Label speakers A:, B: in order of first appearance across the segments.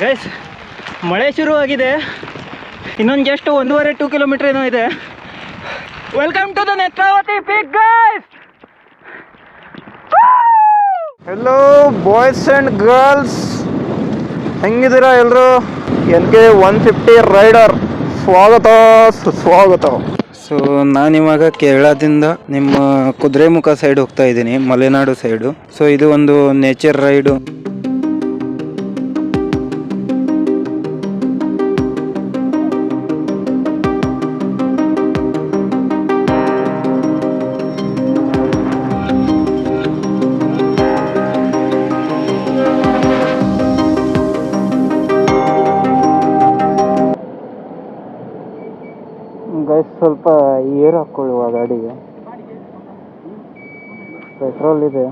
A: Guys ಮಳೆ ಶುರುವಾಗಿದೆ. ಇನ್ನೊಂದು ಜಸ್ಟ್ ಒಂದೂವರೆ ಟೂ ಕಿಲೋಮೀಟರ್ ಏನೋ ಇದೆ. Welcome to the Netravati peak guys
B: hello boys and girls ಹೆಂಗಿದ್ದೀರಾ ಎಲ್ಲರೂ N K one fifty rider ಸ್ವಾಗತ ಸುಸ್ವಾಗತ ಸೊ ನಾನಿವಾಗ ಕೇರಳದಿಂದ ನಿಮ್ಮ ಕುದುರೆಮುಖ ಸೈಡ್ ಹೋಗ್ತಾ ಇದ್ದೀನಿ ಮಲೆನಾಡು ಸೈಡು ಸೊ ಇದು ಒಂದು ನೇಚರ್ ರೈಡು ಗೈಸ್ ಸ್ವಲ್ಪ ಏರ್ ಹಾಕ್ಕೊಳ್ಳುವ ಗಾಡಿಗೆ. ಪೆಟ್ರೋಲ್ ಇದೆ.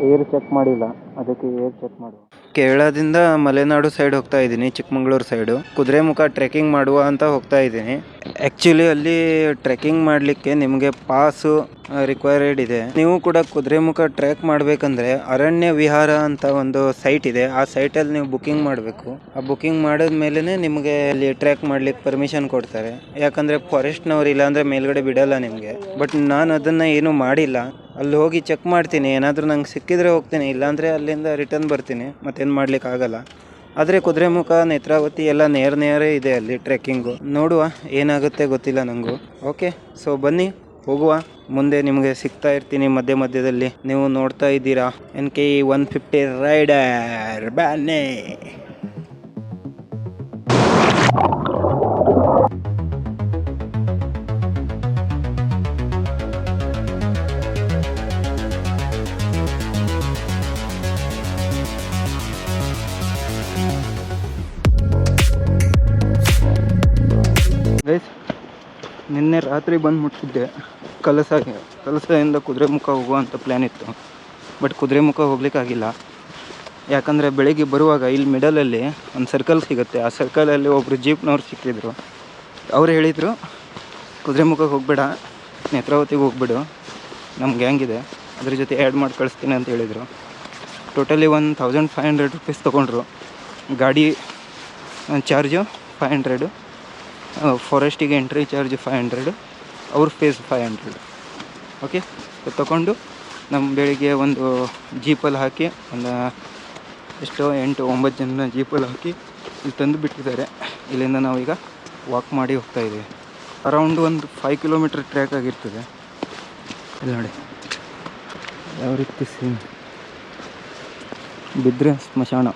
B: ಏರ್ ಚೆಕ್ ಮಾಡಿಲ್ಲ. ಅದಕ್ಕೆ ಏರ್ ಚೆಕ್ ಮಾಡುವ. ಕೇರಳದಿಂದ ಮಲೆನಾಡು ಸೈಡ್ ಹೋಗ್ತಾ ಇದ್ದೀನಿ, ಚಿಕ್ಕಮಗಳೂರು ಸೈಡು ಕುದುರೆಮುಖ ಟ್ರೆಕ್ಕಿಂಗ್ ಮಾಡುವ ಅಂತ ಹೋಗ್ತಾ ಇದ್ದೀನಿ. ಆ್ಯಕ್ಚುಲಿ ಅಲ್ಲಿ ಟ್ರೆಕ್ಕಿಂಗ್ ಮಾಡಲಿಕ್ಕೆ ನಿಮಗೆ ಪಾಸು ರಿಕ್ವೈರ್ಡ್ ಇದೆ. ನೀವು ಕೂಡ ಕುದುರೆಮುಖ ಟ್ರ್ಯಾಕ್ ಮಾಡಬೇಕಂದ್ರೆ ಅರಣ್ಯ ವಿಹಾರ ಅಂತ ಒಂದು ಸೈಟ್ ಇದೆ. ಆ ಸೈಟಲ್ಲಿ ನೀವು ಬುಕಿಂಗ್ ಮಾಡಬೇಕು. ಆ ಬುಕಿಂಗ್ ಮೇಲೇ ನಿಮಗೆ ಅಲ್ಲಿ ಟ್ರ್ಯಾಕ್ ಮಾಡ್ಲಿಕ್ಕೆ ಪರ್ಮಿಷನ್ ಕೊಡ್ತಾರೆ. ಯಾಕಂದರೆ ಫಾರೆಸ್ಟ್ನವ್ರು ಇಲ್ಲಾಂದರೆ ಮೇಲ್ಗಡೆ ಬಿಡಲ್ಲ ನಿಮಗೆ. ಬಟ್ ನಾನು ಅದನ್ನು ಏನೂ ಮಾಡಿಲ್ಲ. ಅಲ್ಲಿ ಹೋಗಿ ಚೆಕ್ ಮಾಡ್ತೀನಿ. ಏನಾದರೂ ನಂಗೆ ಸಿಕ್ಕಿದ್ರೆ ಹೋಗ್ತೀನಿ. ಇಲ್ಲಾಂದರೆ ಅಲ್ಲಿಂದ ರಿಟರ್ನ್ ಬರ್ತೀನಿ. ಮತ್ತೇನು ಮಾಡ್ಲಿಕ್ಕೆ ಆಗಲ್ಲ. ಆದರೆ ಕುದುರೆಮುಖ ನೇತ್ರಾವತಿ ಎಲ್ಲ ನೇರ ನೇರೇ ಇದೆ ಅಲ್ಲಿ ಟ್ರೆಕ್ಕಿಂಗು ನೋಡುವ ಏನಾಗುತ್ತೆ ಗೊತ್ತಿಲ್ಲ ನನಗೂ ಓಕೆ ಸೊ ಬನ್ನಿ, ಹೋಗುವ. ಮುಂದೆ ನಿಮಗೆ ಸಿಗ್ತಾ ಇರ್ತೀನಿ ಮಧ್ಯ ಮಧ್ಯದಲ್ಲಿ. ನೀವು ನೋಡ್ತಾ ಇದ್ದೀರಾ? N K one fifty rider ಬ್ಯಾನೆ ಗೈಸ್ ನಿನ್ನೆ ರಾತ್ರಿ ಬಂದು ಮುಟ್ಟಿದ್ದೆ ಕಲಸಾಗೆ. ಕಲಸದಿಂದ ಕುದುರೆಮುಖ ಹೋಗುವಂಥ ಪ್ಲ್ಯಾನ್ ಇತ್ತು. ಬಟ್ ಕುದುರೆಮುಖ ಹೋಗ್ಲಿಕ್ಕಾಗಿಲ್ಲ ಯಾಕಂದರೆ ಬೆಳಿಗ್ಗೆ ಬರುವಾಗ ಇಲ್ಲಿ ಮಿಡಲಲ್ಲಿ ಒಂದು ಸರ್ಕಲ್ ಸಿಗುತ್ತೆ. ಆ ಸರ್ಕಲಲ್ಲಿ ಒಬ್ಬರು ಜೀಪ್ನವ್ರು ಸಿಕ್ಕಿದ್ರು. ಅವ್ರು ಹೇಳಿದರು ಕುದುರೆಮುಖಕ್ಕೆ ಹೋಗ್ಬೇಡ. ನೇತ್ರಾವತಿಗೆ ಹೋಗ್ಬಿಡು. ನಮ್ಮ ಇದೆ. ಅದ್ರ ಜೊತೆ ಆ್ಯಡ್ ಮಾಡಿ ಕಳಿಸ್ತೀನಿ ಅಂತ ಹೇಳಿದರು. Totally one thousand five hundred rupees ತೊಗೊಂಡ್ರು. ಗಾಡಿ ಚಾರ್ಜು ಫೈವ್ ಹಂಡ್ರೆಡು ಫಾರೆಸ್ಟಿಗೆ ಎಂಟ್ರಿ ಚಾರ್ಜ್ ಫೈವ್ ಹಂಡ್ರೆಡು, ಅವ್ರ ಫೀಸ್ ಫೈವ್ ಹಂಡ್ರೆಡ್. ಓಕೆ ತಗೊಂಡು ನಮ್ಮ ಬೆಳಿಗ್ಗೆ ಒಂದು ಜೀಪಲ್ಲಿ ಹಾಕಿ, ಒಂದು ಎಷ್ಟೋ ಎಂಟು ಒಂಬತ್ತು ಜನ ಜೀಪಲ್ಲಿ ಹಾಕಿ ಇಲ್ಲಿ ತಂದು ಬಿಟ್ಟಿದ್ದಾರೆ. ಇಲ್ಲಿಂದ ನಾವೀಗ ವಾಕ್ ಮಾಡಿ ಹೋಗ್ತಾ ಇದ್ದೀವಿ. ಅರೌಂಡ್ ಒಂದು ಫೈವ್ ಕಿಲೋಮೀಟ್ರ್ ಟ್ರ್ಯಾಕ್ ಆಗಿರ್ತದೆ. ಇಲ್ಲಿ ನೋಡಿ. ಯಾವ ರೀತಿ ಸೀನ್ ಬಿದ್ದರೆ ಸ್ಮಶಾನ.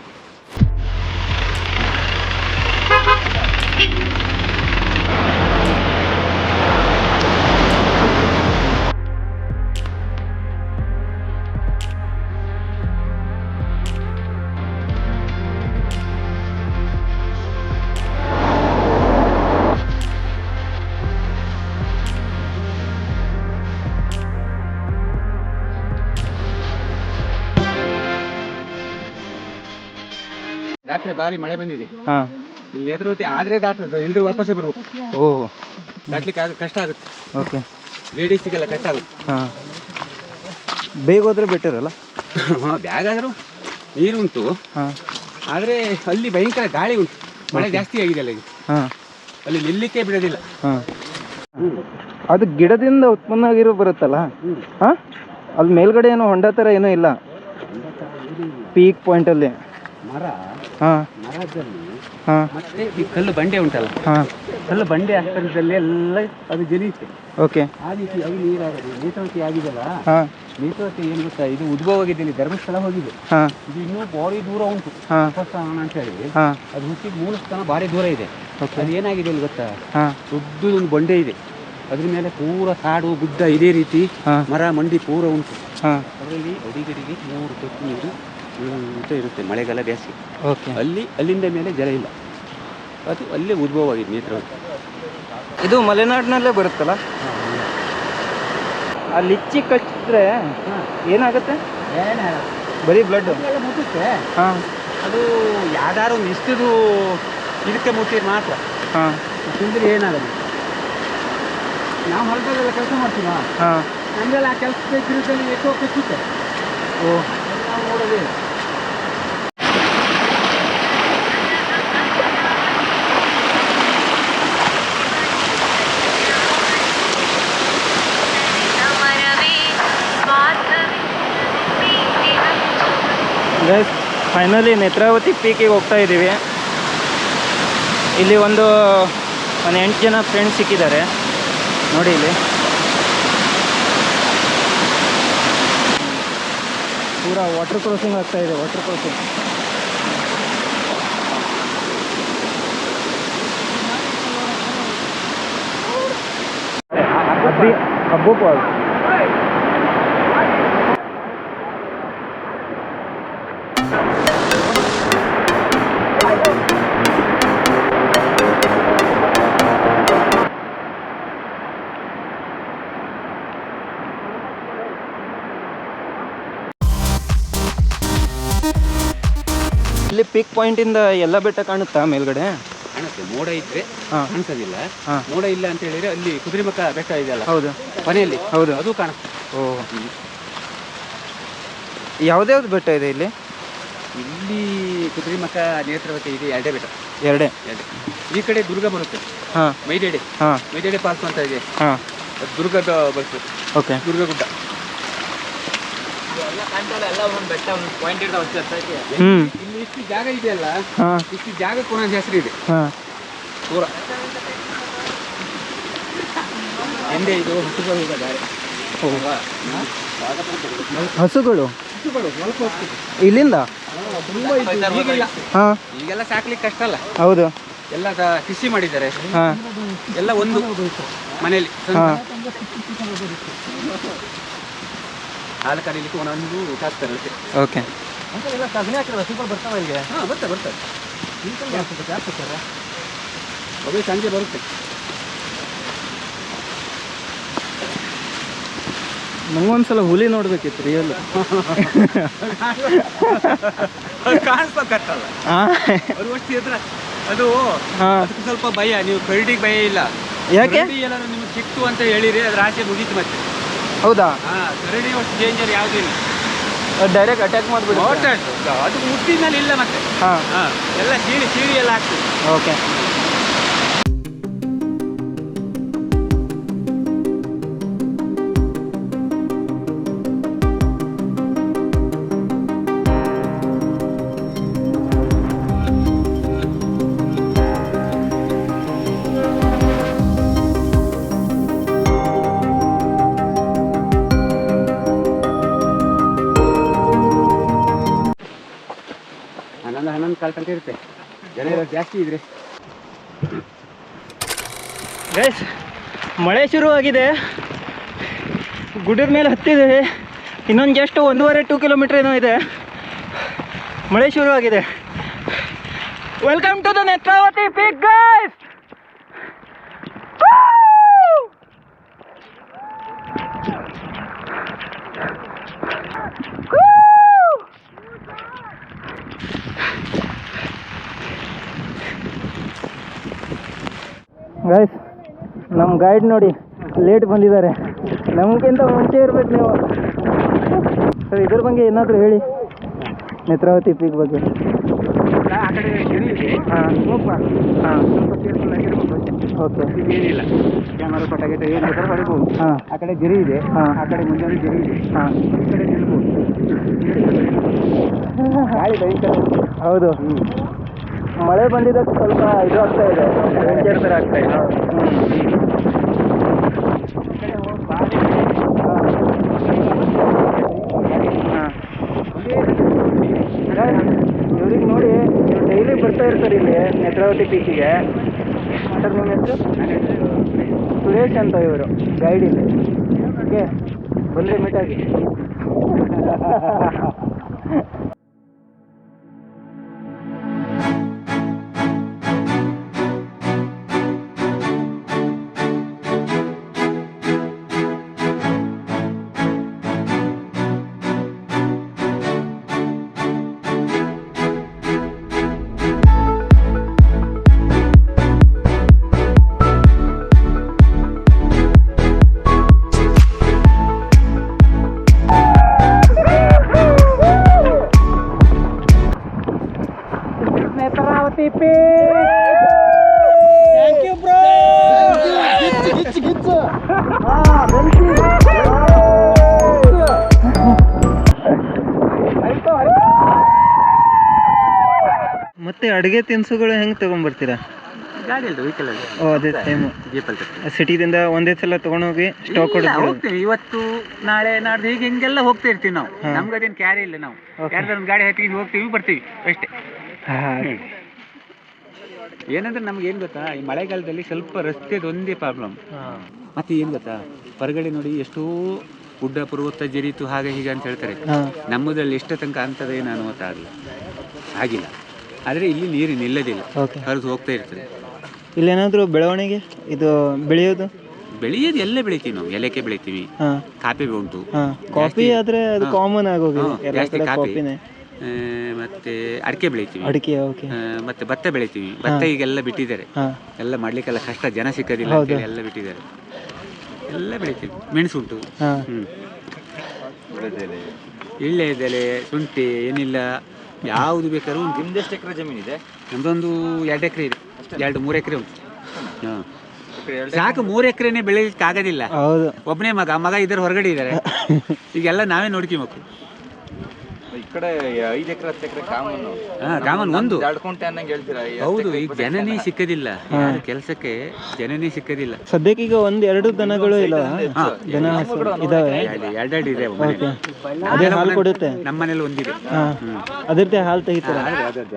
C: ರಾತ್ರಿ ಬಾರಿ ಮಳೆ ಬಂದಿದೆ.
B: ಹಾಂ.
C: ಇಲ್ಲಿ ಎದುರುತಿ ಆದ್ರೆ ದಾಟದು ಎಲ್ರು ವಾಪಸ್ ಬರ್ಬೇಕು
B: ಓ
C: ದಾಟ್ಲಿಕ್ಕೆ ಆದ್ರೆ ಕಷ್ಟ ಆಗುತ್ತೆ.
B: ಓಕೆ.
C: ಲೇಡೀಸಿಗೆಲ್ಲ ಕಷ್ಟ ಆಗುತ್ತೆ.
B: ಹಾಂ. ಬೇಗ ಹೋದ್ರೆ ಬೆಟರ್ ಅಲ್ಲ?
C: ಬ್ಯಾಗ್ ಆದ್ರೂ ನೀರು ಉಂಟು.
B: ಹಾಂ.
C: ಆದ್ರೆ ಅಲ್ಲಿ ಭಯಂಕರ ಗಾಳಿ ಉಂಟು. ಮಳೆ ಜಾಸ್ತಿ ಆಗಿದೆ ಅಲ್ಲ. ಈಗ
B: ಹಾಂ.
C: ಅಲ್ಲಿ ನಿಲ್ಲಿಕ್ಕೆ ಬಿಡೋದಿಲ್ಲ.
B: ಹಾಂ. ಅದು ಗಿಡದಿಂದ ಉತ್ಪನ್ನ ಆಗಿರೋ ಬರುತ್ತಲ್ಲ? ಹಾಂ? ಅಲ್ಲಿ ಮೇಲ್ಗಡೆ ಏನೋ ಹೊಂಡ ಥರ ಏನೂ ಇಲ್ಲ. ಪೀಕ್ ಪಾಯಿಂಟಲ್ಲಿ
C: ಮರ.
B: ಹಾಂ.
C: ಮತ್ತೆ ಈ ಕಲ್ಲು ಬಂಡೆ ಉಂಟಲ್ಲ?
B: ಹಾಂ.
C: ಕಲ್ಲು ಬಂಡೆ ಆಕಾರದಲ್ಲಿ ಎಲ್ಲ ಅದು ಜಲಿಯುತ್ತೆ
B: ಓಕೆ.
C: ಆ ರೀತಿ ಅದು ನೀರಾಗದು. ನೇತ್ರಾವತಿ ಆಗಿದೆಲ್ಲ
B: ಹಾಂ.
C: ನೇತ್ರಾವತಿ ಏನು ಗೊತ್ತಾ? ಇದು ಉದ್ಭವ ಆಗಿದೆ ಇಲ್ಲಿ ಧರ್ಮಸ್ಥಳ ಹೋಗಿದೆ.
B: ಹಾಂ.
C: ಇದು ಇನ್ನೂ ಭಾರಿ ದೂರ ಉಂಟು.
B: ಹಾಂ.
C: ಉಪಸ್ಥಾನ ಅಂತ ಹೇಳಿ.
B: ಹಾಂ.
C: ಅದು ಹುಟ್ಟಿದ ಮೂಲ ಸ್ಥಾನ ಭಾರಿ ದೂರ ಇದೆ. ಅದು ಏನಾಗಿದೆ ಅಲ್ಲಿ ಗೊತ್ತಾ?
B: ಹಾಂ.
C: ದೊಡ್ಡದೊಂದು ಬಂಡೆ ಇದೆ. ಅದ್ರ ಮೇಲೆ ಪೂರ ಕಾಡು ಗುಡ್ಡ ಇದೇ ರೀತಿ ಮರ ಮಂಡಿ ಪೂರ ಉಂಟು.
B: ಹಾಂ.
C: ಅದರಲ್ಲಿ ಅಡಿಗಡಿಗೆ ಮೂರು ತೊಟ್ಟು ನೀರು ಅಂತ ಇರುತ್ತೆ ಮಳೆಗಾಲ ಬೇಸಿಗೆ.
B: ಓಕೆ.
C: ಅಲ್ಲಿ ಅಲ್ಲಿಂದ ಮೇಲೆ ಜಲ ಇಲ್ಲ. ಅದು ಅಲ್ಲೇ ಉದ್ಭವ ಆಗಿದೆ ನೇತ್ರಾವತಿ
B: ಇದು ಮಲೆನಾಡಿನಲ್ಲೇ ಬರುತ್ತಲ್ಲ? ಆ ಲಿಚ್ಚಿ ಕಚ್ಚಿದ್ರೆ ಏನಾಗುತ್ತೆ? ಬರೀ ಬ್ಲಡ್
C: ಮುಟ್ಟುತ್ತೆ.
B: ಹಾಂ.
C: ಅದು ಯಾವ್ದಾರು ಒಂದು ಇಷ್ಟದು ಇದಕ್ಕೆ ಮುಟ್ಟಿದ್ರೆ ಮಾತ್ರ.
B: ಹಾಂ.
C: ತಿಂದ್ರೆ ಏನಾಗಲ್ಲ. ನಾವು ಹೊಲದಲ್ಲೆಲ್ಲ ಕೆಲಸ ಮಾಡ್ತೀವ?
B: ಹಾಂ.
C: ನಮಗೆಲ್ಲ ಆ ಕೆಲಸ ಬೇಕಿರೋದ್ರಲ್ಲಿ ಎಷ್ಟೋ ಕಚ್ಚುತ್ತೆ.
B: ಓ.
C: ನಾವು ನೋಡೋದೇ ಇಲ್ಲ.
B: ಫೈನಲಿ ನೇತ್ರಾವತಿ ಪೀಕಿಗೆ ಹೋಗ್ತಾ ಇದ್ದೀವಿ. ಇಲ್ಲಿ ಒಂದು ಒಂದು ಎಂಟು ಜನ ಫ್ರೆಂಡ್ಸ್ ಸಿಕ್ಕಿದ್ದಾರೆ. ನೋಡಿ ಇಲ್ಲಿ. ಪೂರ ವಾಟರ್ ಕ್ರಾಸಿಂಗ್ ಆಗ್ತಾ ಇದೆ ವಾಟರ್ ಕ್ರಾಸಿಂಗ್ ಅಬ್ಬಿ ಪಿಕ್ ಪಾಯಿಂಟಿಂದ ಎಲ್ಲ ಬೆಟ್ಟ ಕಾಣುತ್ತಾ ಮೇಲ್ಗಡೆ?
C: ಕಾಣುತ್ತೆ. ಮೋಡ ಇದ್ರೆ
B: ಹಾಂ.
C: ಕಾಣಿಸೋದಿಲ್ಲ.
B: ಹಾಂ.
C: ಮೋಡ ಇಲ್ಲ ಅಂತ ಹೇಳಿದ್ರೆ ಅಲ್ಲಿ ಕುದುರೆಮುಖ ಬೆಟ್ಟ ಇದೆಯಲ್ಲ
B: ಹೌದು.
C: ಮನೆಯಲ್ಲಿ
B: ಹೌದು.
C: ಅದು ಕಾಣುತ್ತೆ.
B: ಓ. ಯಾವ್ದ್ಯಾವ್ದು ಬೆಟ್ಟ ಇದೆ ಇಲ್ಲಿ?
C: ಇಲ್ಲಿ ಕುದುರೆಮುಖ ನೇತ್ರವತಿ ಇದೆ ಎರಡೇ ಬೆಟ್ಟ.
B: ಎರಡೇ.
C: ಎರಡೇ. ಈ ಕಡೆ ದುರ್ಗ ಬರುತ್ತೆ.
B: ಹಾಂ.
C: ಮೈದೇಡೆ.
B: ಹಾಂ.
C: ಮೈದೇಡೆ ಪಾಲ್ಸ್ ಅಂತ ಇದೆ.
B: ಹಾಂ.
C: ಅದು ದುರ್ಗದ ಬರ್ತದೆ
B: ಓಕೆ.
C: ದುರ್ಗ ಗುಡ್ಡ
B: ಹ್ಞೂ
C: ಇಲ್ಲಿ ಇಷ್ಟು ಜಾಗ ಇದೆಯಲ್ಲ
B: ಅಲ್ಲ
C: ಇಷ್ಟು ಜಾಗಕ್ಕೆ ಒಂದೊಂದು ಹೆಸರು ಇದೆ.
B: ಹಾ.
C: ಪೂರ. ಎಂದೇ ಇದು? ಹಸುಗಳು?
B: ಹಸುಗಳು.
C: ಹಸುಗಳು? ಸ್ವಲ್ಪ ಹೋಗ್ತಿದೆ
B: ಇಲ್ಲಿಂದ?
C: ತುಂಬಾ ಈಗಿಲ್ಲ
B: ಹಾಂ.
C: ಈಗೆಲ್ಲ ಸಾಕ್ಲಿಕ್ಕೆ ಕಷ್ಟ ಅಲ್ಲ.
B: ಹೌದು.
C: ಎಲ್ಲ ಕಿಸಿ ಕೃಷಿ ಮಾಡಿದ್ದಾರೆ.
B: ಹಾಂ.
C: ಎಲ್ಲ ಒಂದು ಮನೆಯಲ್ಲಿ.
B: ಹಾಂ.
C: ಹಾಲು ಕಡಿಲಿಕ್ಕೆ ಒಂದೊಂದು ಹಾಕ್ತಾರೆ ಅದಕ್ಕೆ
B: ಓಕೆ.
C: ಹಾಂ ಬರ್ತಾರೆ ಬರ್ತಾರೆ. ಒಬ್ಬರು ಸಂಜೆ ಬರುತ್ತೆ.
B: ನಂಗೊಂದ್ಸಲ ಹುಲಿ ನೋಡ್ಬೇಕಿತ್ತು ರಿಯಲ್ ಕಾಣಿಸ್ಬೇಕಲ್ಲ
C: ಅವ್ರು ಒಟ್ಟು ಅದು
B: ಹಾಂ.
C: ಅದಕ್ಕೆ ಸ್ವಲ್ಪ ಭಯ ನೀವು ಕರಡಿಗೆ ಭಯ ಇಲ್ಲ.
B: ಯಾಕೆ?
C: ಏನಾದ್ರು ನಿಮ್ಗೆ ಸಿಕ್ತು ಅಂತ ಹೇಳಿರಿ ಅದ್ರ ಆಚೆ ಮುಗೀತು ಮತ್ತೆ.
B: ಹೌದಾ?
C: ಹಾ ಕರಡಿ ಅಷ್ಟು ಡೇಂಜರ್ ಯಾವುದೂ ಇಲ್ಲ.
B: ಡೈರೆಕ್ಟ್ ಅಟ್ಯಾಕ್ ಮಾಡ್ಬಿಟ್ಟು
C: ಓಟಾಡ್ತು ಅದು ಮುಟ್ಟಿದ್ಮೇಲೆ ಇಲ್ಲ ಮತ್ತೆ.
B: ಹಾಂ.
C: ಹಾ ಎಲ್ಲ ಸೀಳಿ ಸೀಳಿ ಎಲ್ಲ ಹಾಕ್ತೀವಿ
B: ಓಕೆ
C: ಕಾಲ್ ತನಕ ಇರುತ್ತೆ. ಜನ ಇರೋದು ಜಾಸ್ತಿ ಇದ್ರೆ.
B: ಗೈಸ್ ಮಳೆ ಶುರುವಾಗಿದೆ ಗುಡ್ಡದ ಮೇಲೆ ಹತ್ತಿದ್ದೀವಿ ಇನ್ನೊಂದು ಜಸ್ಟ್ ಒಂದೂವರೆ ಟೂ ಕಿಲೋಮೀಟರ್ ಏನೋ ಇದೆ. ಮಳೆ ಶುರುವಾಗಿದೆ welcome to the Netravati peak guys guys ನಮ್ಮ ಗೈಡ್ ನೋಡಿ ಲೇಟ್ ಬಂದಿದ್ದಾರೆ. ನಮಗಿಂತ ಮುಂಚೆ ಇರ್ಬೇಕು ನೀವು. ಸರ್ ಇದ್ರ ಬಗ್ಗೆ ಏನಾದರೂ ಹೇಳಿ ನೇತ್ರಾವತಿ ಪೀಕ್ ಬಗ್ಗೆ.
C: ಆ ಕಡೆ ಗಿರಿ ಇದೆ
B: ಹಾಂ ಹಾಂ.
C: ಸ್ವಲ್ಪ ಕೇರ್ಫುಲ್.
B: ಓಕೆ.
C: ಏನಿಲ್ಲ ಕ್ಯಾಮರಾ ಪಟಾಕಿಟ ಏನು ಬೇಕಾದ್ರೂ ಹೊಡಿಬೋದು
B: ಹಾಂ.
C: ಆ ಕಡೆ ಗಿರಿ ಇದೆ.
B: ಹಾಂ.
C: ಆ ಕಡೆ ಮುಂಜಾನೆ ಗಿರಿ ಇದೆ.
B: ಹಾಂ.
C: ಈ ಕಡೆ ನಿಲ್ಬೋದು. ಗಾಳಿ.
B: ಹೌದು. ಮಳೆ ಬಂದಿದ್ದಕ್ಕೆ ಸ್ವಲ್ಪ ಇದು ಆಗ್ತಾ ಇದೆ. ಆಗ್ತಾ ಇವ್ರಿಗೆ ನೋಡಿ ನೀವು ಡೈಲಿ ಬರ್ತಾ ಇರ್ತಾರೆ ಇಲ್ಲಿ ನೇತ್ರಾವತಿ ಪೀಕಿಗೆ. ಸರ್ ನಿಮ್ಮ ಹೆಸರು? ಸುರೇಶ್ ಅಂತ ಇವರು ಗೈಡ್ ಇಲ್ಲಿ. ಓಕೆ ಬಂದರೆ ಮೀಟಾಗಿ ಅಡುಗೆ ತಿನಿಸುಗಳು ಹೆಂಗೆ ತೊಗೊಂಬರ್ತೀರಾ
C: ಗಾಡಿ ಅಲ್ಲ ವೆಹಿಕಲ್ ಅಲ್ಲಿ
B: ಓ ಅದೇ
C: ಜೀಪಲ್ಲಿ ತರ್ತೀವಿ
B: ಸಿಟಿದಿಂದ ಒಂದೇ ಸಲ ತೊಗೊಂಡೋಗಿ ಸ್ಟಾಕ್
C: ಇಲ್ಲ,
B: ಕೊಡ್ತೀವಿ
C: ಹೋಗ್ತೀವಿ. ಇವತ್ತು ನಾಳೆ ನಾಡ್ದು ಹೀಗೆ ಹಿಂಗೆಲ್ಲ ಹೋಗ್ತಾ ಇರ್ತೀವಿ ನಾವು. ನಮ್ಗೆ ಅದೇನು ಕ್ಯಾರಿ ಇಲ್ಲ ನಾವು.
B: Okay.
C: ಒಂದು ಗಾಡಿ ಹತ್ತಿ ಹೋಗ್ತೀವಿ ಬರ್ತೀವಿ ಅಷ್ಟೇ. ಏನಂದ್ರೆ ನಮ್ಗೆ ಏನು ಗೊತ್ತಾ ಈ ಮಳೆಗಾಲದಲ್ಲಿ ಸ್ವಲ್ಪ ರಸ್ತೆದೊಂದೇ ಪ್ರಾಬ್ಲಮ್ ಮತ್ತೆ ಏನು ಗೊತ್ತಾ ಹೊರಗಡೆ ನೋಡಿ ಎಷ್ಟೋ ಗುಡ್ಡ ಪರ್ವತ ಜರಿತು ಹಾಗೆ ಹೀಗೆ ಅಂತ ಹೇಳ್ತಾರೆ. ನಮ್ಮದ್ರಲ್ಲಿ ಎಷ್ಟು ತನಕ ಅಂಥದ್ದೇನು ಅನುಮತ ಗೊತ್ತಾಗಲಿಲ್ಲ ಆಗಿಲ್ಲ ಆದರೆ ಇಲ್ಲಿ ನೀರು ನಿಲ್ಲದಿಲ್ಲ.
B: ಓಕೆ
C: ಹರಿದು ಹೋಗ್ತಾ ಇರ್ತದೆ.
B: ಇಲ್ಲೇನಾದರೂ ಬೆಳವಣಿಗೆ? ಇದು ಬೆಳೆಯೋದು?
C: ಬೆಳೆಯೋದು ಎಲ್ಲ ಬೆಳಿತೀವಿ ನಾವು. ಎಲೆಕ್ಕೆ ಬೆಳಿತೀವಿ.
B: ಹಾಂ.
C: ಕಾಫಿ ಉಂಟು.
B: ಹಾಂ. ಕಾಫಿ ಆದರೆ ಅದು ಕಾಮನ್ ಆಗೋದು.
C: ಹಾ,
B: ಎಲ್ಲ
C: ಜಾಸ್ತಿ
B: ಕಡೆ
C: ಕಾಫಿ.
B: ಕಾಫಿನೇ.
C: ಆ, ಮತ್ತೆ ಅಡಿಕೆ ಬೆಳಿತೀವಿ.
B: ಅಡಿಕೆ ಓಕೆ
C: ಆ, ಮತ್ತೆ ಭತ್ತ ಬೆಳಿತೀವಿ. ಭತ್ತ ಈಗೆಲ್ಲ ಬಿಟ್ಟಿದ್ದಾರೆ.
B: ಹಾಂ.
C: ಎಲ್ಲ ಮಾಡ್ಲಿಕ್ಕೆಲ್ಲ ಕಷ್ಟ. ಜನ ಸಿಕ್ಕದಿಲ್ಲ. ಅಂತೇಳಿ ಎಲ್ಲ ಬಿಟ್ಟಿದ್ದಾರೆ. ಎಲ್ಲ ಬೆಳಿತೀವಿ. ಮೆಣಸು ಉಂಟು.
B: ಹಾಂ.
C: ಹ್ಮ್. ಇಳ್ಳೆ ಶುಂಠಿ ಏನಿಲ್ಲ. ಯಾವುದು ಬೇಕಾದ್ರೂ ಉಂಟು.
A: ನಿಮ್ದೆಷ್ಟು ಎಕರೆ ಜಮೀನಿದೆ
C: ನಮ್ದೊಂದು ಎರಡು ಎಕರೆ ಇದೆ. ಎರಡು ಮೂರು ಎಕರೆ ಉಂಟು. ಹಾಂ. ಸಾಕು ಮೂರು ಎಕರೆನೇ ಬೆಳಿಲಿಕ್ಕೆ ಆಗೋದಿಲ್ಲ
B: ಹೌದು.
C: ಒಬ್ಬನೇ ಮಗ ಮಗ ಇದ್ದಾರೆ ಹೊರಗಡೆ ಇದ್ದಾರೆ ಈಗೆಲ್ಲ ನಾವೇ ನೋಡ್ಕೊಬೇಕು
A: ಈ ಕಡೆ ಐದು ಎಕರೆ ಹತ್ತು ಎಕರೆ ಕಾಮನ್
C: ಹಾ ಕಾಮನ್ ಒಂದು.
A: ದಡ್ಕೊಂಟೆ ಅನ್ನಂಗೆ ಹೇಳ್ತೀರಾ?
C: ಹೌದು ಈಗ ಜನನಿ ಸಿಕ್ಕದಿಲ್ಲ. ಯಾರು ಕೆಲಸಕ್ಕೆ ಜನನೇ ಸಿಕ್ಕದಿಲ್ಲ.
B: ಸದ್ಯಕ್ಕೆ ಈಗ ಒಂದ್ ಎರಡು ದನಗಳು ಇಲ್ಲ. ದನ ಹಸು ಇದಾವೆ?
C: ಎರಡು ಎರಡೆರಡು ಇದೆ.
B: ಅದೇ ಹಾಲು ಕೊಡುತ್ತೆ?
C: ನಮ್ಮ ಮನೇಲಿ ಒಂದಿದೆ.
B: ಹಾ. ಅದರದ್ದೇ ಹಾಲು ತೆಗಿತಾರೆ?
C: ಅದರದ್ದೇ,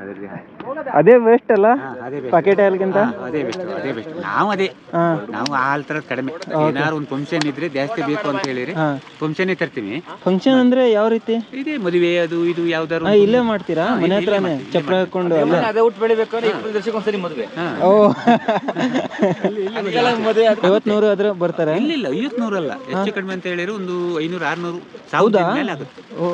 C: ಅದರದ್ದೇ ಹಾಲು.
B: ಅದೇ ವೇಸ್ಟ್ ಅಲ್ಲ?
C: ಹಾ, ಅದೇ best.
B: ಪಾಕೆಟ್ ಹಾಲ್ಗಿಂತ?
C: ಹಾ, ಅದೇ ಬೆಸ್ಟ್ ಅದೇ ಬೆಸ್ಟ್ ನಾವು ಅದೇ.
B: ಹಾ.
C: ನಾವು ಹಾಲ್ ತರ ಕಡಿಮೆ. ಏನಾದ್ರು ಒಂದು ಫಂಕ್ಷನ್ ಇದ್ರೆ ಜಾಸ್ತಿ ಬೇಕು ಅಂತ ಹೇಳಿರಿ.
B: ಹಾ.
C: ಫಂಕ್ಷನ್ ತರ್ತೀವಿ
B: ಫಂಕ್ಷನ್ ಅಂದ್ರೆ ಯಾವ ರೀತಿ?
C: ಇದೇ ಮದುವೆ ಅದು ಇದು ಯಾವ್ದಾದ್ರು
B: ಇಲ್ಲೇ ಮಾಡ್ತೀರಾ? ಮನೆ ಹತ್ರ ಚಪ್ರ ಹಾಕೊಂಡು ಅಲ್ಲ?
A: ಅದೇ ಊಟ ಬೆಳಿಬೇಕಾದ್ರೆ ಇಪ್ಪತ್ತು ವರ್ಷಕ್ಕೆ ಒಂದ್ಸರಿ ಮದುವೆ.
C: ಹಾ.
B: ಓ.
A: ಮದುವೆ
B: ಐವತ್ ನೂರು ಆದ್ರೆ ಬರ್ತಾರೆ?
C: ಇಲ್ಲ ಇಲ್ಲ ಐವತ್ನೂರು ಅಲ್ಲ ಹೆಚ್ಚು ಕಡಿಮೆ ಅಂತ ಹೇಳಿದ್ರೆ ಒಂದು ಐನೂರು ಆರ್ನೂರು ಸಾವಿರದ ಮೇಲೆ ಆಗುತ್ತೆ.
B: ಓ.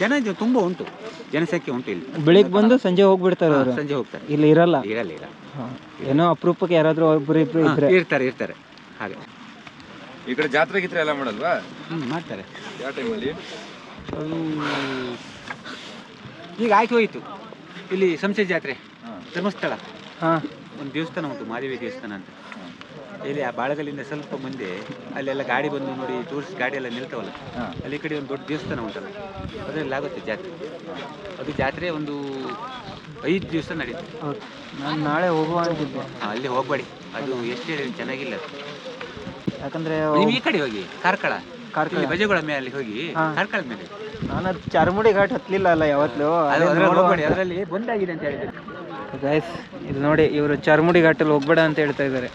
C: ಜನ ತುಂಬಾ ಉಂಟು. ಜನಸಂಖ್ಯೆ ಉಂಟು ಇಲ್ಲಿ.
B: ಬೆಳಿಗ್ಗೆ ಬಂದು ಸಂಜೆ ಹೋಗ್ಬಿಡ್ತಾರೆ ಅವರು?
C: ಸಂಜೆ ಹೋಗ್ತಾರೆ.
B: ಇಲ್ಲಿ ಇರಲ್ಲ?
C: ಇರಲ್ಲ ಇರಲ್ಲ.
B: ಏನೋ ಅಪರೂಪಕ್ಕೆ ಯಾರಾದ್ರೂ ಒಬ್ರು ಇಬ್ರು ಇದ್ರೆ.
C: ಇರ್ತಾರೆ ಇರ್ತಾರೆ. ಹಾಗೆ.
A: ಈ ಕಡೆ ಜಾತ್ರೆ ಗಿತ್ರೆ ಎಲ್ಲ ಮಾಡಲ್ವಾ?
C: ಹ್ಮ್ ಮಾಡ್ತಾರೆ.
A: ಯಾವ ಟೈಮಲ್ಲಿ
C: ಈಗ ಆಯ್ತು ಹೋಯ್ತು. ಇಲ್ಲಿ ಸಂಸೆ ಜಾತ್ರೆ. ಧರ್ಮಸ್ಥಳ.
B: ಹಾ.
C: ಒಂದು ದೇವಸ್ಥಾನ ಉಂಟು ಮಾದೇವಿ ದೇವಸ್ಥಾನ ಅಂತ. ಇಲ್ಲಿ ಆ ಬಾಳಗಲ್ಲಿಂದ ಸ್ವಲ್ಪ ಮುಂದೆ ಅಲ್ಲೆಲ್ಲ ಗಾಡಿ ಬಂದು ನೋಡಿ ಟೂರಿಸ್ಟ್ ಗಾಡಿ ಎಲ್ಲ ನಿಲ್ತಾವಲ್ಲ. ಅಲ್ಲಿ ಈ ಕಡೆ ಒಂದು ದೊಡ್ಡ ದೇವಸ್ಥಾನ ಉಂಟಲ್ಲ. ಅದರಲ್ಲಿ ಆಗುತ್ತೆ ಜಾತ್ರೆ. ಅದು ಜಾತ್ರೆ ಒಂದು ಐದು ದಿವಸ
B: ನಡೀತು. ನಾನು ನಾಳೆ ಹೋಗುವ
C: ಅಲ್ಲಿ ಹೋಗ್ಬೇಡಿ. ಅದು ಎಷ್ಟು ಹೇಳಿ ಚೆನ್ನಾಗಿಲ್ಲ.
B: ಯಾಕಂದ್ರೆ
C: ನೀವು ಈ ಕಡೆ ಹೋಗಿ ಕಾರ್ಕಳ.
B: ಕಾರ್ಕಳ.
C: ಇಲ್ಲಿ ಬಜೆಗಳ ಮೇಲೆ ಹೋಗಿ ಕಾರ್ಕಳ ಮೇಲೆ.
B: ನಾನು ಅದು ಚರ್ಮುಡಿ ಘಾಟ್ ಹತ್ತಲಿಲ್ಲ ಅಲ್ಲ ಯಾವತ್ತೂ.
C: ಅದರಲ್ಲಿ ಬಂದಾಗಿದೆ ಅಂತ ಹೇಳಿದ್ರು.
B: ಗೈಸ್ ಇದು ನೋಡಿ ಇವರು ಚರ್ಮುಡಿ ಘಾಟಲ್ಲಿ ಹೋಗ್ಬೇಡ ಅಂತ ಹೇಳ್ತಾ ಇದ್ದಾರೆ.